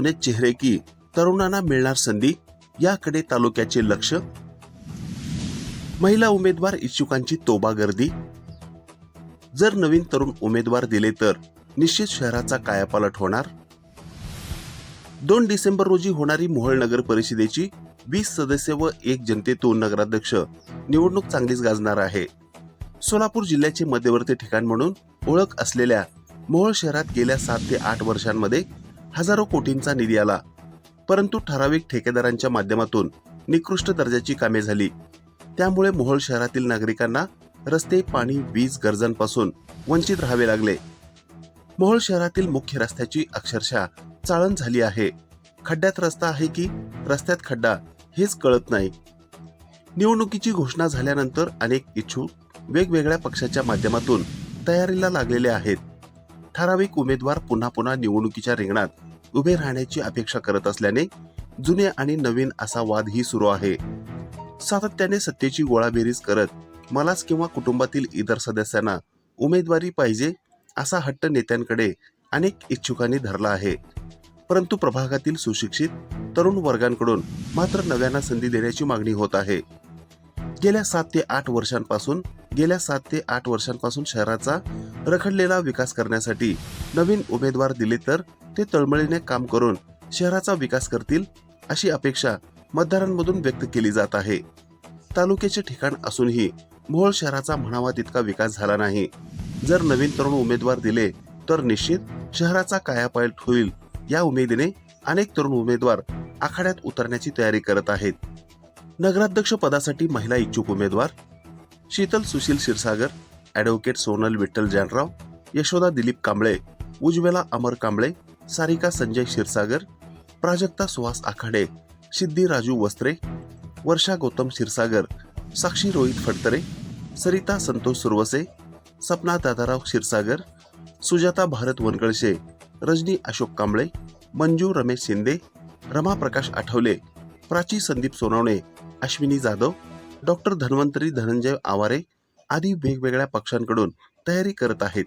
अनेक चेहरे की तरुणांना मिळणार संधी याकडे तालुक्याचे लक्ष. महिला उमेदवार इच्छुकांची तोबा गर्दी. जर नवीन तरुण उमेदवार दिले तर निश्चित शहराचा कायापालट होणार. दोन डिसेंबर रोजी होणारी मोहळ नगर परिषदेची वीस सदस्य व एक जनतेतून नगराध्यक्ष निवडणूक चांगलीच गाजणार आहे. सोलापूर जिल्ह्याचे मध्यवर्ती ठिकाण म्हणून ओळख असलेल्या मोहोळ शहरात गेल्या सात ते आठ वर्षांमध्ये हजारो कोटींचा निधी आला. परंतु ठराविक ठेकेदारांच्या माध्यमातून निकृष्ट दर्जाची कामे झाली. त्यामुळे मोहोळ शहरातील नागरिकांना रस्ते पाणी वीज गरजांपासून वंचित राहावे लागले. मोहोळ शहरातील मुख्य रस्त्याची अक्षरशः चाळण झाली आहे. खड्ड्यात रस्ता आहे की रस्त्यात खड्डा हेच कळत नाही. निवडणुकीची घोषणा झाल्यानंतर अनेक इच्छुक वेगवेगळ्या पक्षाच्या माध्यमातून तयारीला लागलेले आहेत. ठराविक उमेदवार पुन्हा पुन्हा निवडणुकीच्या रिंगणात उभे राहण्याची अपेक्षा करत असल्याने जुने आणि नवीन असा वादही सुरू आहे. सातत्याने सत्तेची गोळाबेरीज करत मलाच किंवा कुटुंबातील इतर सदस्यांना उमेदवारी पाहिजे असा हट्ट नेत्यांकडे अनेक इच्छुकांनी धरला आहे. परंतु प्रभागातील सुशिक्षित तरुण वर्गांकडून मात्र नव्याना संधी देण्याची मागणी होत आहे. गेल्या सात ते आठ वर्षांपासून गेल्या सात ते आठ वर्षांपासून शहराचा रखडलेला विकास करण्यासाठी नवीन उमेदवार दिले तर ते तळमळीने काम करून शहराचा विकास करतील अशी अपेक्षा मतदारांमधून व्यक्त केली जात आहे. तालुक्याचे ठिकाण असूनही भोळ शहराचा म्हणावा तितका विकास झाला नाही. जर नवीन तरुण उमेदवार दिले तर निश्चित शहराचा कायापालट होईल या उमेदीने अनेक तरुण उमेदवार आखाड्यात उतरण्याची तयारी करत आहेत. नगराध्यक्ष पदासाठी महिला इच्छुक उमेदवार शीतल सुशील क्षीरसागर ॲडव्होकेट सोनल विठ्ठल जानराव यशोदा दिलीप कांबळे उज्ज्वला अमर कांबळे सारिका संजय क्षीरसागर प्राजक्ता सुहास आखाडे सिद्धी राजू वस्त्रे वर्षा गौतम क्षीरसागर साक्षी रोहित फडतरे सरिता संतोष सुरवसे सपना दादाराव क्षीरसागर सुजाता भारत वनकळशे रजनी अशोक कांबळे मंजू रमेश शिंदे रमा प्रकाश आठवले प्राची संदीप सोनवणे अश्विनी जाधव डॉक्टर धन्वंतरी धनंजय आवारे आदी वेगवेगळ्या पक्षांकडून तयारी करत आहेत.